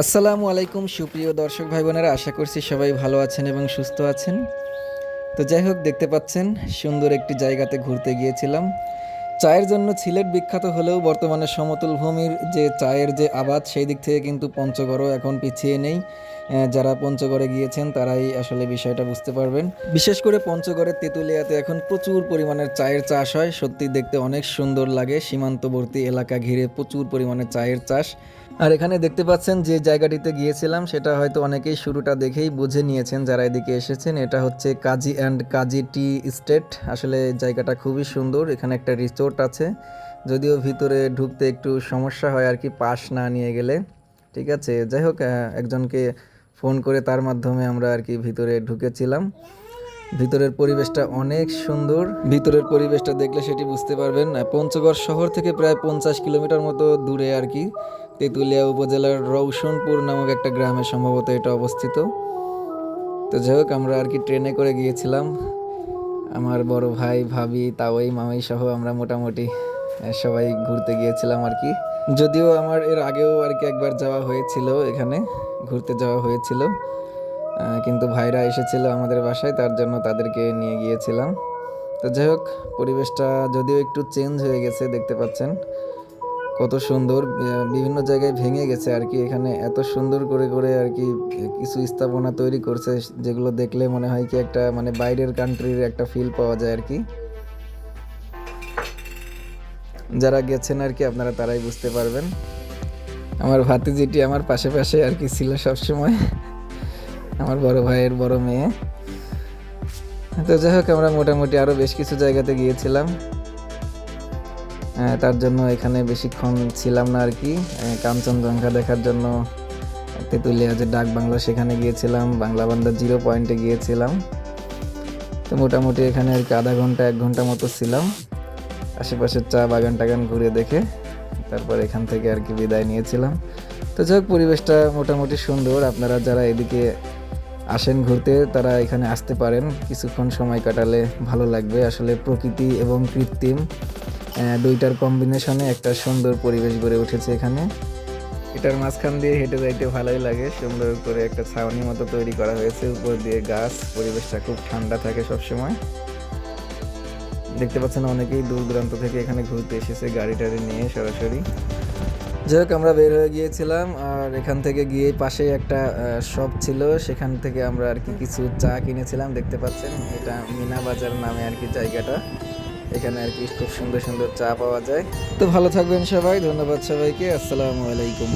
আসসালামু আলাইকুম, সুপ্রিয় দর্শক ভাই বোনেরা আশা করছি সবাই ভালো আছেন এবং সুস্থ আছেন। তো যাই হোক, দেখতে পাচ্ছেন, সুন্দর একটি জায়গাতে ঘুরতে গিয়েছিলাম। চায়ের জন্য সিলেট বিখ্যাত হলেও বর্তমানে সমতল ভূমির যে চায়ের যে আবাদ, সেই দিক থেকে কিন্তু পঞ্চগড়ও এখন পিছিয়ে নেই। যারা পঞ্চগড়ে গিয়েছেন, তারাই আসলে বিষয়টা বুঝতে পারবেন। বিশেষ করে পঞ্চগড়ের তেঁতুলিয়াতে এখন প্রচুর পরিমাণের চায়ের চাষ হয়। সত্যি দেখতে অনেক সুন্দর লাগে। সীমান্তবর্তী এলাকা ঘিরে প্রচুর পরিমাণে চায়ের চাষ। আর এখানে দেখতে পাচ্ছেন যে জায়গাটিতে গিয়েছিলাম, সেটা হয়তো অনেকেই শুরুটা দেখেই বুঝে নিয়েছেন যারা এদিকে এসেছেন। এটা হচ্ছে কাজী অ্যান্ড কাজী টি স্টেট। আসলে জায়গাটা খুবই সুন্দর, এখানে একটা রিসোর্ট আছে। যদিও ভিতরে ঢুকতে একটু সমস্যা হয় আর কি পাস না নিয়ে গেলে। ঠিক আছে, যাই হোক একজনকে ফোন করে তার মাধ্যমে আমরা আর কি ভিতরে ঢুকেছিলাম। ভিতরের পরিবেশটা অনেক সুন্দর। ভিতরের পরিবেশটা দেখলে সেটি বুঝতে পারবেন পঞ্চগড় শহর থেকে প্রায় পঞ্চাশ কিলোমিটার মতো দূরে আর কি। তেঁতুলিয়া উপজেলার রৌশনপুর নামক একটা গ্রামে সম্ভবত এটা অবস্থিত। তো যাই হোক, আমরা আর কি ট্রেনে করে গিয়েছিলাম। আমার বড় ভাই, ভাবি তাওই মামাই সহ আমরা মোটামুটি সবাই ঘুরতে গিয়েছিলাম আর কি। যদিও আমার এর আগেও আর কি একবার যাওয়া হয়েছিল এখানে, ঘুরতে যাওয়া হয়েছিল। কিন্তু ভাইরা এসেছিল আমাদের বাসায়, তার জন্য তাদেরকে নিয়ে গিয়েছিলাম। তো যাই হোক, পরিবেশটা যদিও একটু চেঞ্জ হয়ে গেছে, দেখতে পাচ্ছেন। কত সুন্দর বিভিন্ন জায়গায় ভেঙে গেছে আর কি। এখানে এত সুন্দর করে করে আর কি কিছু স্থাপনা তৈরি করছে, যেগুলো দেখলে মনে হয় কি একটা মানে বাইরের কান্ট্রির একটা ফিল পাওয়া যায় আর কি। যারা গেছেন আর কি, আপনারা তারাই বুঝতে পারবেন। আমার ভাতিজিটি আমার পাশে পাশে আর কি ছিল সবসময়। আমার বড় ভাইয়ের বড় মেয়ে। তো যাই হোক, আমরা মোটামুটি আরও বেশ কিছু জায়গাতে গিয়েছিলাম। তার জন্য এখানে বেশিক্ষণ ছিলাম না আর কি। কাঞ্চনজঙ্ঘা দেখার জন্য তেঁতুলিয়া যে ডাক বাংলা, সেখানে গিয়েছিলাম। বাংলা বান্দা জিরো পয়েন্টে গিয়েছিলাম। তো মোটামুটি এখানে আর কি আধা ঘণ্টা, এক ঘণ্টা মতো ছিলাম। আশেপাশের চা বাগান টাগান ঘুরে দেখে তারপর এখান থেকে আর কি বিদায় নিয়েছিলাম। তো যাই পরিবেশটা মোটামুটি সুন্দর। আপনারা যারা এদিকে আসেন ঘুরতে, তারা এখানে আসতে পারেন। কিছুক্ষণ সময় কাটালে ভালো লাগবে। আসলে প্রকৃতি এবং কৃত্রিম। দুইটার কম্বিনেশনে একটা সুন্দর পরিবেশ গড়ে উঠেছে এখানে। এটার মাঝখান দিয়ে হেঁটে যাইতে ভালোই লাগে। সুন্দর করে একটা ছাউনি মতো তৈরি করা হয়েছে। উপর দিয়ে গাছ, পরিবেশটা খুব ঠান্ডা থাকে সবসময়। দেখতে পাচ্ছেন অনেকেই দূর দূরান্ত থেকে এখানে ঘুরতে এসেছে গাড়ি টাড়ি নিয়ে সরাসরি। যাই হোক, আমরা বের হয়ে গিয়েছিলাম আর এখান থেকে গিয়ে পাশে একটা শপ ছিল। সেখান থেকে আমরা আর কি কিছু চা কিনেছিলাম। দেখতে পাচ্ছেন এটা মিনা বাজার নামে আর কি জায়গাটা। এখানে আর কি খুব সুন্দর সুন্দর চা পাওয়া যায়। তো ভালো থাকবেন সবাই, ধন্যবাদ সবাইকে, আসসালামু আলাইকুম।